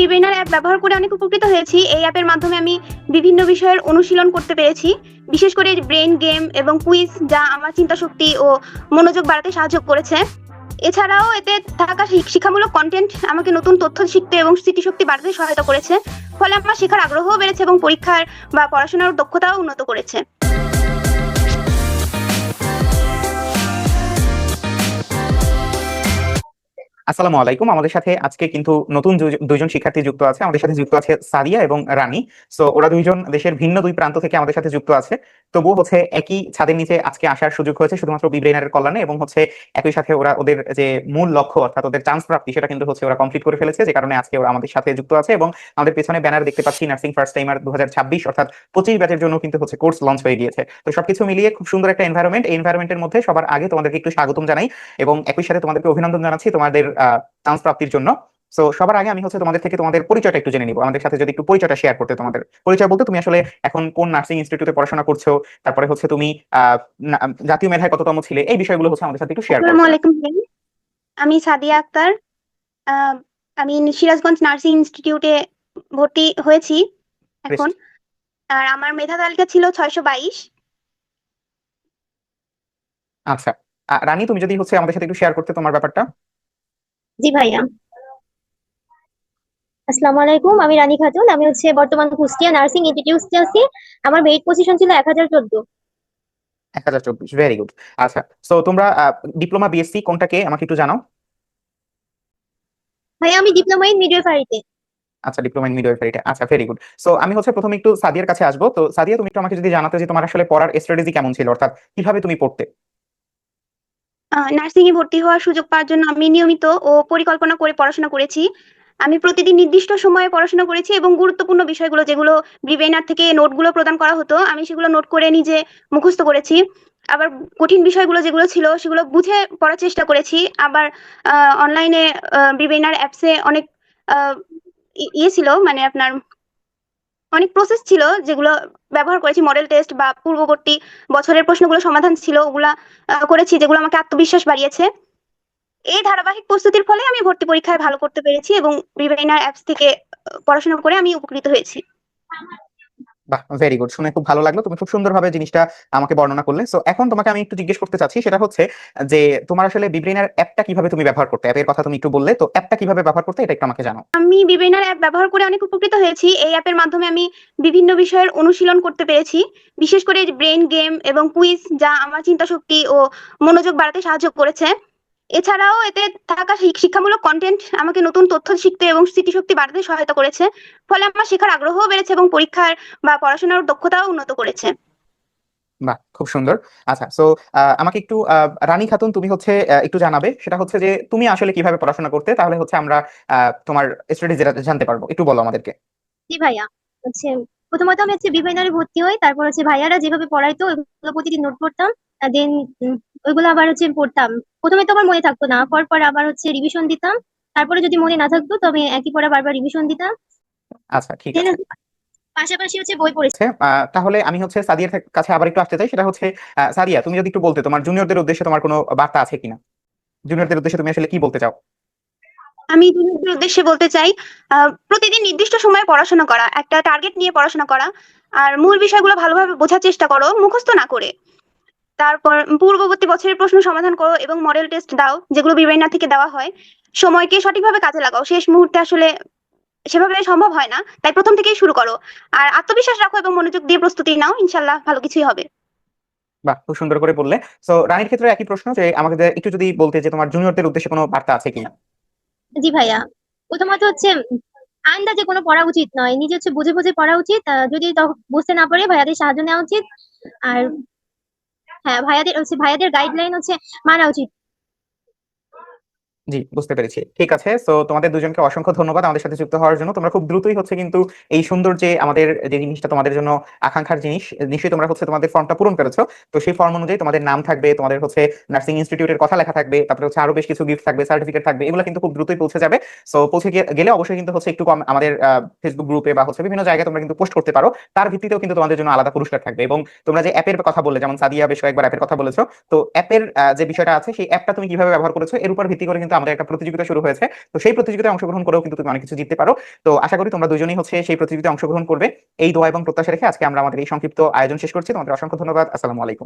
বিবেনার app ব্যবহার করে অনেক উপকৃত হয়েছি। এই অ্যাপের মাধ্যমে আমি বিভিন্ন বিষয়ের অনুশীলন করতে পেরেছি। বিশেষ করে ব্রেন গেম এবং কুইজ যা আমার চিন্তা শক্তি ও মনোযোগ বাড়াতে সাহায্য করেছে। এছাড়াও এতে থাকা শিক্ষামূলক কন্টেন্ট আমাকে নতুন তথ্য শিখতে এবং স্মৃতিশক্তি বাড়াতে সহায়তা করেছে। ফলে আমার শেখার আগ্রহও বেড়েছে এবং পরীক্ষার বা পড়াশোনার দক্ষতাও উন্নত করেছে। আসসালামু আলাইকুম। আমাদের সাথে আজকে কিন্তু নতুন দুই- দুইজন শিক্ষার্থী যুক্ত আছে। আমাদের সাথে যুক্ত আছে সাদিয়া এবং রানী। সো ওরা দুইজন দেশের ভিন্ন দুই প্রান্ত থেকে আমাদের সাথে যুক্ত আছে। তবুও হচ্ছে একই ছাদের নিচে আজকে আসার সুযোগ হয়েছে, শুধুমাত্র বিব্রেইনারের কল্যাণে এবং হচ্ছে একই সাথে ওরা ওদের যে মূল লক্ষ্য, অর্থাৎ ওদের চান্স প্রাপ্তি, সেটা কিন্তু হচ্ছে ওরা কমপ্লিট করে ফেলেছে। যে কারণে আজকে ওরা আমাদের সাথে যুক্ত আছে এবং আমাদের পেছনে ব্যানার দেখতে পাচ্ছি নার্সিং ফার্স্ট টাইমার দু হাজার ছাব্বিশ, অর্থাৎ পঁচিশ ব্যাচের জন্য কিন্তু হচ্ছে কোর্স লঞ্চ হয়ে গিয়েছে। তো সবকিছু মিলিয়ে খুব সুন্দর একটা এনভায়রনমেন্ট এই এনভায়রনমেন্টের মধ্যে সবার আগে তোমাদেরকে একটু স্বাগতম জানাই এবং একই সাথে তোমাদেরকে অভিনন্দন জানাচ্ছি। তোমাদের চান্স প্রাপ্তির জন্য। সো সবার আগে আমি হচ্ছে তোমাদের থেকে তোমাদের পরিচয়টা একটু জেনে নিব। আমাদের সাথে যদি একটু পরিচয়টা শেয়ার করতে তোমাদের। পরিচয় বলতে তুমি আসলে এখন কোন নার্সিং ইনস্টিটিউটে পড়াশোনা করছ? তারপরে হচ্ছে তুমি জাতীয় মেধায় কততম ছিলে? এই বিষয়গুলো হচ্ছে আমাদের সাথে একটু শেয়ার করো। আলাইকুম আমি সাদিয়া আক্তার। আমি সিরাজগঞ্জ নার্সিং ইনস্টিটিউটে ভর্তি হয়েছি এখন। আর আমার মেধা তালিকা ছিল ছয়শো বাইশ। আচ্ছা। রানী তুমি যদি হচ্ছে আমাদের সাথে একটু শেয়ার করতে তোমার ব্যাপারটা। জি ভাইয়া। আসসালামু আলাইকুম আমি রানী খাতুন আমি হচ্ছে বর্তমান কুষ্টিয়া নার্সিং ইনস্টিটিউটে আছি আমার মেরিট পজিশন ছিল এক হাজার চোদ্দ। এক হাজার চব্বিশ ভেরি গুড আচ্ছা সো তোমরা ডিপ্লোমা বিএসসি কোনটাকে আমাকে একটু জানাও। ভাইয়া আমি ডিপ্লোমা ইন মিডওয়াইফারিতে আচ্ছা ডিপ্লোমা ইন মিডওয়াইফারিটা আচ্ছা ভেরি গুড সো আমি হচ্ছে প্রথমে একটু সাদিয়ার কাছে আসব। তো সাদিয়া তুমি একটু আমাকে যদি জানাতে যে তোমার আসলে পড়ার স্ট্র্যাটেজি কেমন ছিল অর্থাৎ কীভাবে তুমি পড়তে? নার্সিং এ ভর্তি হওয়ার সুযোগ পাওয়ার জন্য আমি নিয়মিত ও পরিকল্পনা করে পড়াশোনা করেছি। আমি প্রতিদিন নির্দিষ্ট সময়ে পড়াশোনা করেছি এবং গুরুত্বপূর্ণ বিষয়গুলো যেগুলো ব্রিভেনার থেকে নোটগুলো প্রদান করা হতো, আমি সেগুলো নোট করে নিজে মুখস্থ করেছি। আবার কঠিন বিষয়গুলো যেগুলো ছিল, সেগুলো বুঝে পড়ার চেষ্টা করেছি। আবার অনলাইনে ব্রিভেনার অ্যাপসে অনেক ইয়ে ছিল মানে আপনার অনেক প্রসেস ছিল যেগুলো ব্যবহার করেছি মডেল টেস্ট বা পূর্ববর্তী বছরের প্রশ্নগুলো সমাধান ছিল, ওগুলা করেছি যেগুলো আমাকে আত্মবিশ্বাস বাড়িয়েছে। এই ধারাবাহিক প্রস্তুতির ফলে আমি ভর্তি পরীক্ষায় ভালো করতে পেরেছি এবং রিভাইনার অ্যাপস থেকে পড়াশোনা করে আমি উপকৃত হয়েছি। বাহ ভেরি গুড শুনে খুব ভালো লাগল। তুমি খুব সুন্দরভাবে জিনিসটা আমাকে বর্ণনা করলে। সো এখন তোমাকে আমি একটু জিজ্ঞেস করতে চাচ্ছি, সেটা হচ্ছে যে তোমার আসলে বিব্রেনার অ্যাপটা কীভাবে তুমি ব্যবহার করতে? অ্যাপের কথা তুমি একটু বললে, তো অ্যাপটা কীভাবে ব্যবহার করতে, এটা একটু আমাকে জানাও। আমি বিব্রেনার অ্যাপ ব্যবহার করে অনেক উপকৃত হয়েছি। এই অ্যাপের মাধ্যমে আমি বিভিন্ন বিষয়ের অনুশীলন করতে পেরেছি। বিশেষ করে ব্রেন গেম এবং কুইজ যা আমার চিন্তা শক্তি ও মনোযোগ বাড়াতে সাহায্য করেছে। এছাড়াও এতে থাকা শিক্ষামূলক কন্টেন্ট আমাকে নতুন তথ্য শিখতে এবং স্মৃতিশক্তি বাড়াতে সহায়তা করেছে। ফলে আমার শেখার আগ্রহও বেড়েছে এবং পরীক্ষার বা পড়াশোনার দক্ষতাও উন্নত করেছে। বাহ খুব সুন্দর। আচ্ছা সো আমাকে একটু আহ, রানী খাতুন তুমি হচ্ছে আহ, একটু জানাবে। সেটা হচ্ছে যে তুমি আসলে কীভাবে পড়াশোনা করতে? তাহলে হচ্ছে আমরা আহ, তোমার স্ট্র্যাটেজি জানতে পারব। একটু বলো আমাদেরকে। জি ভাইয়া হচ্ছে প্রথমত আমি হচ্ছে বিবেনারে ভর্তি হই তারপর হচ্ছে ভাইয়ারা যেভাবে পড়াইতো ওইগুলো প্রতিদিন নোট করতাম দেন ওইগুলো আবার হচ্ছে পড়তাম। প্রথমে তো আমার মনে থাকতো না পর পর আবার হচ্ছে রিভিশন দিতাম। তারপরে যদি মনে না থাকতো তবে একই পড়া বারবার রিভিশন দিতাম। আচ্ছা ঠিক আছে। পাশাপাশি হচ্ছে বই পড়েছি। তাহলে আমি হচ্ছে সাদিয়ার কাছে আবার একটু আসতে চাই। সেটা হচ্ছে আহ, সাদিয়া তুমি যদি একটু বলতে তোমার জুনিয়রদের উদ্দেশ্যে তোমার কোনো বার্তা আছে কিনা? জুনিয়রদের উদ্দেশ্যে তুমি আসলে কি বলতে চাও? আমি দুজনের উদ্দেশ্যে বলতে চাই আহ, প্রতিদিন নির্দিষ্ট সময়ে পড়াশোনা করা একটা টার্গেট নিয়ে পড়াশোনা করা। আর মূল বিষয়গুলো ভালোভাবে বোঝার চেষ্টা করো মুখস্থ না করে। তারপর পূর্ববর্তী বছরের প্রশ্ন সমাধান করো এবং মডেল টেস্ট দাও যেগুলো বিবেনা থেকে দেওয়া হয়। সময়কে সঠিকভাবে কাজে লাগাও। শেষ মুহূর্তে আসলে সেভাবে সম্ভব হয় না তাই প্রথম থেকেই শুরু করো। আর আত্মবিশ্বাস রাখো এবং মনোযোগ দিয়ে প্রস্তুতি নাও ইনশাল্লাহ ভালো কিছুই হবে। বাহ খুব সুন্দর করে বললে। সো রানীর ক্ষেত্রে একই প্রশ্ন যে আমাকে একটু যদি বলতে যে তোমার জুনিয়রদের উদ্দেশ্যে কোনো বার্তা আছে কিনা? জি ভাইয়া। প্রথমত হচ্ছে আন্দাজে কোনো পড়া উচিত নয়। নিজে হচ্ছে বুঝে বুঝে পড়া উচিত। যদি তখন বুঝতে না পারে ভাইয়াদের সাহায্য নেওয়া উচিত। আর হ্যাঁ ভাইয়াদের হচ্ছে ভাইয়াদের গাইডলাইন হচ্ছে মানা উচিত। জি, বুঝতে পেরেছি। ঠিক আছে সো তোমাদের দুজনকে অসংখ্য ধন্যবাদ আমাদের সাথে যুক্ত হওয়ার জন্য। তোমরা খুব দ্রুতই হচ্ছে কিন্তু এই সুন্দর যে আমাদের যে জিনিসটা তোমাদের জন্য আকাঙ্ক্ষার জিনিস, নিশ্চয়ই তোমরা হচ্ছে তোমাদের ফর্মটা পূরণ করেছ। তো সেই ফর্ম অনুযায়ী তোমাদের নাম থাকবে, তোমাদের হচ্ছে নার্সিং ইনস্টিটিউটের কথা লেখা থাকবে, তারপরে হচ্ছে আরও বেশ কিছু গিফট থাকবে সার্টিফিকেট থাকবে, এগুলো কিন্তু খুব দ্রুতই পৌঁছে যাবে। সো পৌঁছে গেলে অবশ্যই কিন্তু হচ্ছে একটু কম আমাদের ফেসবুক গ্রুপে বা হচ্ছে বিভিন্ন জায়গায় তোমরা কিন্তু পোস্ট করতে পারো। তার ভিত্তিতেও কিন্তু তোমাদের জন্য আলাদা পুরস্কার থাকবে এবং তোমরা যে অ্যাপের কথা বললে, যেমন সাদিয়া বেশ কয়েকবার অ্যাপের কথা বলেছ, তো অ্যাপের যে বিষয়টা আছে, সেই অ্যাপটা তুমি কীভাবে ব্যবহার করেছ, এর উপর ভিত্তি করে কিন্তু আমাদের একটা প্রতিযোগিতা শুরু হয়েছে। তো সেই প্রতিযোগিতায় অংশগ্রহণ করেও কিন্তু তুমি অনেক কিছু জিততে পারো। তো আশা করি তোমরা দুজনেই হচ্ছে সেই প্রতিযোগিতায় অংশগ্রহণ করবে। এই দোয়া এবং প্রত্যাশা রেখে আজকে আমরা আমাদের এই সংক্ষিপ্ত আয়োজন শেষ করছি। তোমাদের অসংখ্য ধন্যবাদ। আসসালামু আলাইকুম।